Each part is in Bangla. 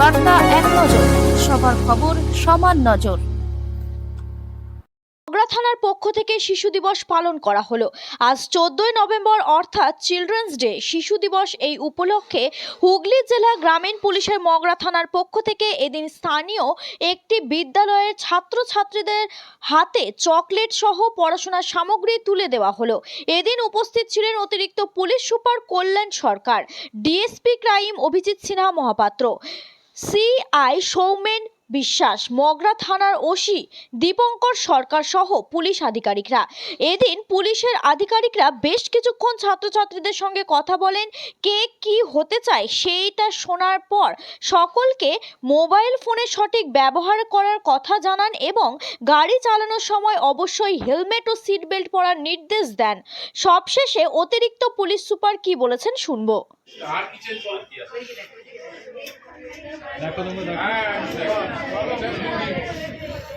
বার্তা এক নজর, সবার খবর সমান নজর। থানার পক্ষ থেকে শিশু দিবস পালন করা হলো। আজ চোদ্দই নভেম্বর, অর্থাৎ চিলড্রেন্স ডে শিশু দিবস এই উপলক্ষে হুগলি জেলা গ্রামীণ পুলিশের মগরা থানার পক্ষ থেকে এদিন স্থানীয় একটি বিদ্যালয়ের ছাত্রছাত্রীদের হাতে চকলেট সহ পড়াশোনার সামগ্রী তুলে দেওয়া হলো। এদিন উপস্থিত ছিলেন অতিরিক্ত police super Kalyan Sarkar, DSP crime Abhijit Sinha Mahapatra. CI Soumen Biswas, Mogra থানার ওসি দীপঙ্কর সরকার সহ পুলিশ আধিকারিকরা। এদিন পুলিশের আধিকারিকরা বেশ কিছুক্ষণ ছাত্রছাত্রীদের সঙ্গে কথা বলেন, কে কি হতে চায় সেইটা শোনার পর সকলকে মোবাইল ফোনের সঠিক ব্যবহার করার কথা জানান এবং গাড়ি চালানোর সময় অবশ্যই হেলমেট ও সিট বেল্ট পরার নির্দেশ দেন। সবশেষে অতিরিক্ত পুলিশ সুপার কি বলেছেন শুনব। আর কি চেঞ্জ করার কি আছে? দেখো তোমরা দেখো। হ্যাঁ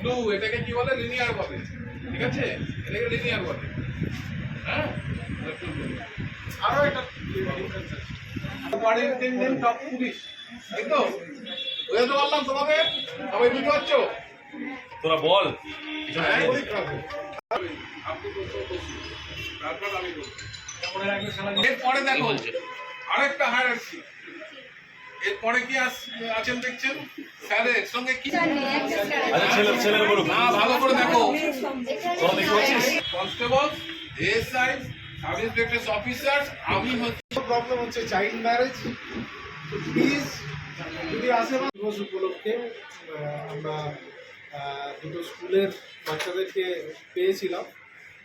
ব্লু এটাকে কি বলে? লিনিয়ার বলে। ঠিক আছে? এটাকে লিনিয়ার বলে। হ্যাঁ? আরও একটা বাড়ির টপ পুলিশ। তাই তো বুঝতে পারলাম তোমাদের। সবাই বুঝতে পারছ? তোরা বল। হ্যাঁ। আপনি বলছো তারপর আমি বলছি এরপরে দেখো। আরেকটা হায়ারার্কি এরপরে কি আছেন দেখছেন? স্যারের সঙ্গে কি? আচ্ছা ছেলে ছেলের বলুক। না ভালো করে দেখো। Constable ASI sub inspector officer আমি হচ্ছে প্রবলেম হচ্ছে চাইল্ড ম্যারেজ প্লিজ যদি আসে দিবস উপলক্ষে আমরা দুটো স্কুলের বাচ্চাদেরকে পেয়েছিলাম।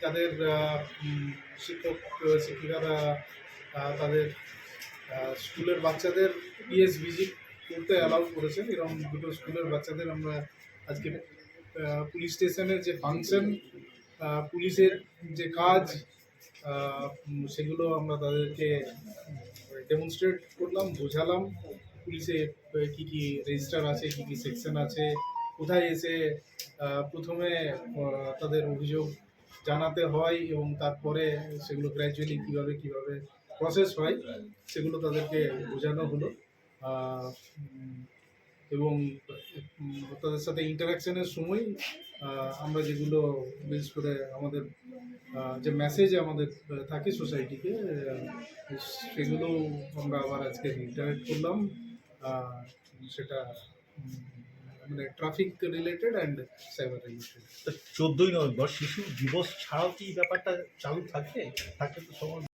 যাদের শিক্ষক শিক্ষিকারা তাদের স্কুলের বাচ্চাদের পিএস ভিজিট করতে অ্যালাউ করেছেন, এরকম দুটো স্কুলের বাচ্চাদের আমরা আজকে পুলিশ স্টেশনের যে ফাংশন পুলিশের যে কাজ সেগুলো আমরা তাদেরকে ডেমনস্ট্রেট করলাম, বোঝালাম, পুলিশে কি কি রেজিস্টার আছে, কি কি সেকশন আছে, কোথায় এসে প্রথমে তাদের অভিযোগ জানাতে হয় এবং তারপরে সেগুলো গ্র্যাজুয়ালি কীভাবে কীভাবে প্রসেস হয়, সেগুলো তাদেরকে বোঝানো হলো। এবং তাদের সাথে ইন্টারাকশনের সময় আমরা যেগুলো বিশেষ করে আমাদের যে মেসেজ আমাদের থাকে সোসাইটিকে সেগুলো আমরা আবার আজকে ইন্টারেক্ট করলাম। সেটা মানে traffic related and cyber related চোদ্দই নভেম্বর শিশু দিবস ছাড়াও কি ব্যাপারটা চালু থাকে? থাকে তো সবার